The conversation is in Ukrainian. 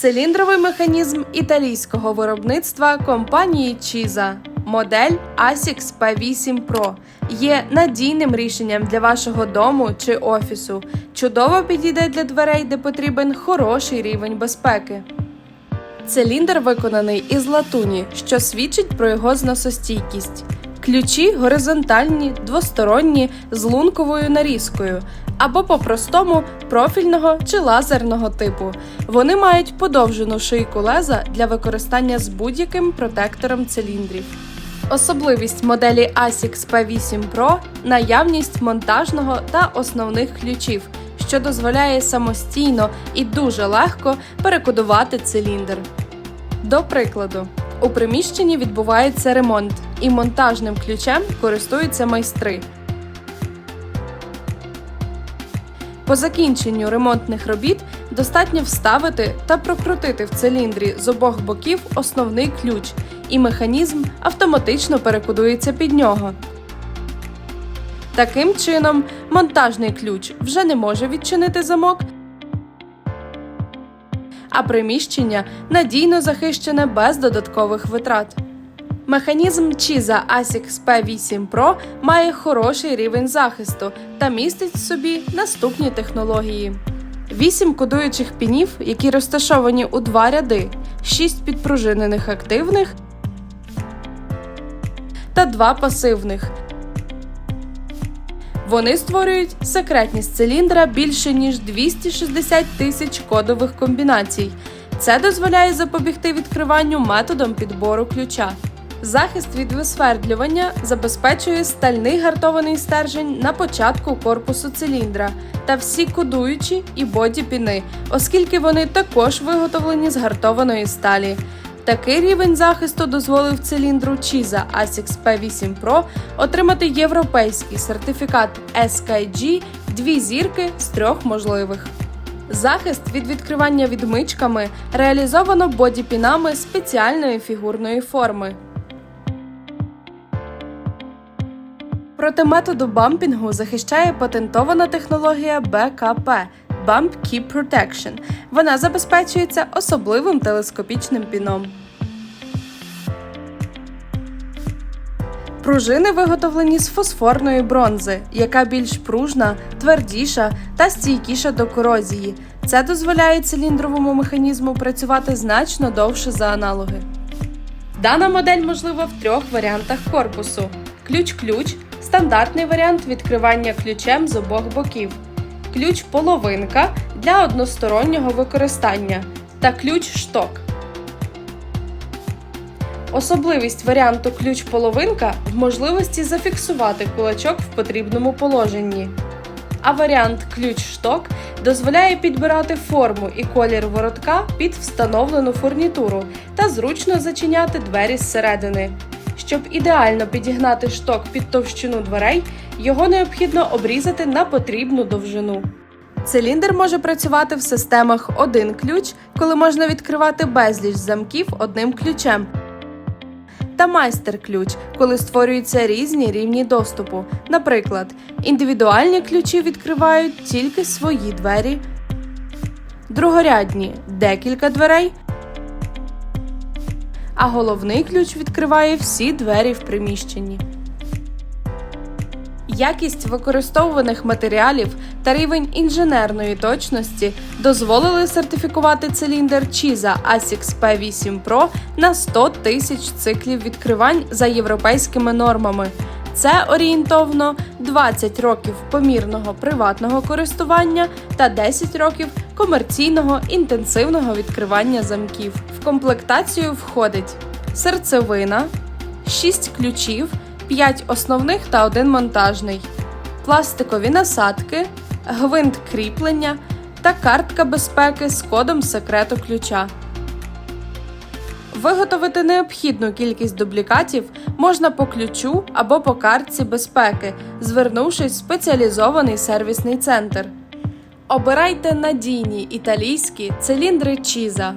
Циліндровий механізм італійського виробництва компанії Чіза. Модель ASICS P8 Pro є надійним рішенням для вашого дому чи офісу. Чудово підійде для дверей, де потрібен хороший рівень безпеки. Циліндр виконаний із латуні, що свідчить про його зносостійкість. Ключі горизонтальні, двосторонні з лунковою нарізкою або по-простому профільного чи лазерного типу. Вони мають подовжену шийку леза для використання з будь-яким протектором циліндрів. Особливість моделі ASICS P8 Pro наявність монтажного та основних ключів, що дозволяє самостійно і дуже легко перекодувати циліндр. До прикладу, у приміщенні відбувається ремонт, і монтажним ключем користуються майстри. По закінченню ремонтних робіт достатньо вставити та прокрутити в циліндрі з обох боків основний ключ, і механізм автоматично перекодується під нього. Таким чином, монтажний ключ вже не може відчинити замок, а приміщення надійно захищене без додаткових витрат. Механізм Чіза ASICS P8 Pro має хороший рівень захисту та містить в собі наступні технології. 8 кодуючих пінів, які розташовані у два ряди, 6 підпружинених активних та 2 пасивних. Вони створюють секретність циліндра більше ніж 260 тисяч кодових комбінацій. Це дозволяє запобігти відкриванню методом підбору ключа. Захист від висвердлювання забезпечує стальний гартований стержень на початку корпусу циліндра та всі кодуючі і боді-піни, оскільки вони також виготовлені з гартованої сталі. Такий рівень захисту дозволив циліндру Чіза ASICS P8 Pro отримати європейський сертифікат SKG дві зірки з трьох можливих. Захист від відкривання відмичками реалізовано бодіпінами спеціальної фігурної форми. Проти методу бампінгу захищає патентована технологія БКП Bump Key Protection. Вона забезпечується особливим телескопічним піном. Пружини виготовлені з фосфорної бронзи, яка більш пружна, твердіша та стійкіша до корозії. Це дозволяє циліндровому механізму працювати значно довше за аналоги. Дана модель можлива в трьох варіантах корпусу: ключ-ключ, стандартний варіант відкривання ключем з обох боків, ключ-половинка для одностороннього використання та ключ-шток. Особливість варіанту ключ-половинка в можливості зафіксувати кулачок в потрібному положенні. А варіант ключ-шток дозволяє підбирати форму і колір воротка під встановлену фурнітуру та зручно зачиняти двері зсередини. Щоб ідеально підігнати шток під товщину дверей, його необхідно обрізати на потрібну довжину. Циліндр може працювати в системах один ключ, коли можна відкривати безліч замків одним ключем. Та майстер-ключ, коли створюються різні рівні доступу. Наприклад, індивідуальні ключі відкривають тільки свої двері, другорядні декілька дверей, а головний ключ відкриває всі двері в приміщенні. Якість використовуваних матеріалів та рівень інженерної точності дозволили сертифікувати циліндр Чіза ASICS P8 Pro на 100 тисяч циклів відкривань за європейськими нормами. Це орієнтовно 20 років помірного приватного користування та 10 років комерційного інтенсивного відкривання замків. В комплектацію входить серцевина, 6 ключів. 5 основних та 1 монтажний, пластикові насадки, гвинт кріплення та картка безпеки з кодом секрету ключа. Виготовити необхідну кількість дублікатів можна по ключу або по картці безпеки, звернувшись в спеціалізований сервісний центр. Обирайте надійні італійські циліндри Чіза.